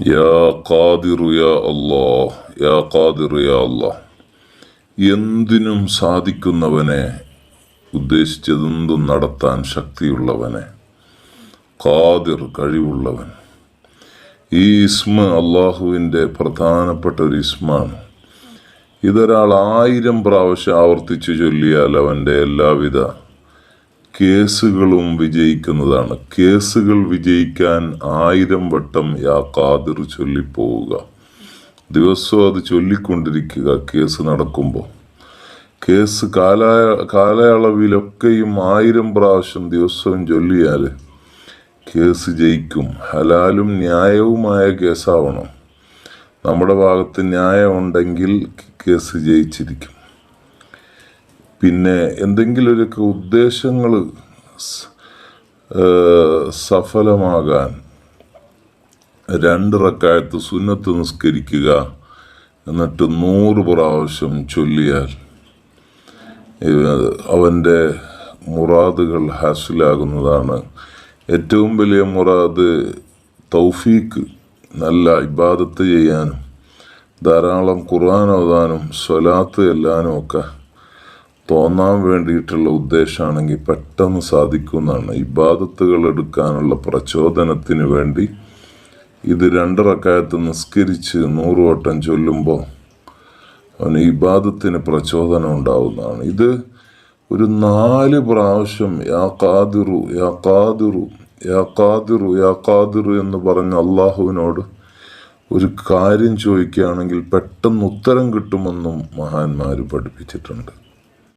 യാ ഖാദിറു യാ അല്ലാ യാ ഖാദിറു യാ അല്ലാ എന്തിനും സാധിക്കുന്നവനെ ഉദ്ദേശിച്ചതെന്തും നടത്താൻ ശക്തിയുള്ളവനെ ഖാദിർ കഴിവുള്ളവൻ. ഈ ഇസ്മ അള്ളാഹുവിന്റെ പ്രധാനപ്പെട്ട ഒരു ഇസ്മാണ്. ഇതൊരാൾ ആയിരം പ്രാവശ്യം ആവർത്തിച്ചു ചൊല്ലിയാൽ അവന്റെ എല്ലാവിധ കേസുകളും വിജയിക്കുന്നതാണ്. കേസുകൾ വിജയിക്കാൻ ആയിരം വട്ടം യാ ഖാദിർ ചൊല്ലിപ്പോവുക. ദിവസവും അത് ചൊല്ലിക്കൊണ്ടിരിക്കുക കേസ് നടക്കുമ്പോൾ കേസ് കാല കാലയളവിലൊക്കെയും ആയിരം പ്രാവശ്യം ദിവസവും ചൊല്ലിയാൽ കേസ് ജയിക്കും. ഹലാലും ന്യായവുമായ കേസാവണം. നമ്മുടെ ഭാഗത്ത് ന്യായമുണ്ടെങ്കിൽ കേസ് ജയിച്ചിരിക്കും. പിന്നെ എന്തെങ്കിലുമൊക്കെ ഉദ്ദേശങ്ങൾ സഫലമാകാൻ രണ്ട് റക്കായത്ത് സുന്നത്ത് നിസ്കരിക്കുക എന്നിട്ട് നൂറ് പ്രാവശ്യം ചൊല്ലിയാൽ അവന്റെ മുറാദുകൾ ഹാസിലാകുന്നതാണ്. ഏറ്റവും വലിയ മുറാദ് തൗഫീക്ക് നല്ല ഇബാദത്ത് ചെയ്യാനും ധാരാളം ഖുർആൻ ഓതാനും സ്വലാത്ത് എല്ലാനും ഒക്കെ തോന്നാൻ വേണ്ടിയിട്ടുള്ള ഉദ്ദേശമാണെങ്കിൽ പെട്ടെന്ന് സാധിക്കുന്നതാണ് ഇബാദത്തുകൾ എടുക്കാനുള്ള പ്രചോദനത്തിന് വേണ്ടി ഇത് രണ്ടിറക്കായത്ത് നിസ്കരിച്ച് നൂറ് വട്ടം ചൊല്ലുമ്പോൾ അവന് ഇബാദത്തിന് പ്രചോദനം ഉണ്ടാവുന്നതാണ്. ഇത് ഒരു നാല് പ്രാവശ്യം യാ കാതിറു യാ കാതിറു യാ കാതിറു യാ കാതിറു എന്ന് പറഞ്ഞ അള്ളാഹുവിനോട് ഒരു കാര്യം ചോദിക്കുകയാണെങ്കിൽ പെട്ടെന്ന് ഉത്തരം കിട്ടുമെന്നും മഹാന്മാർ പഠിപ്പിച്ചിട്ടുണ്ട്.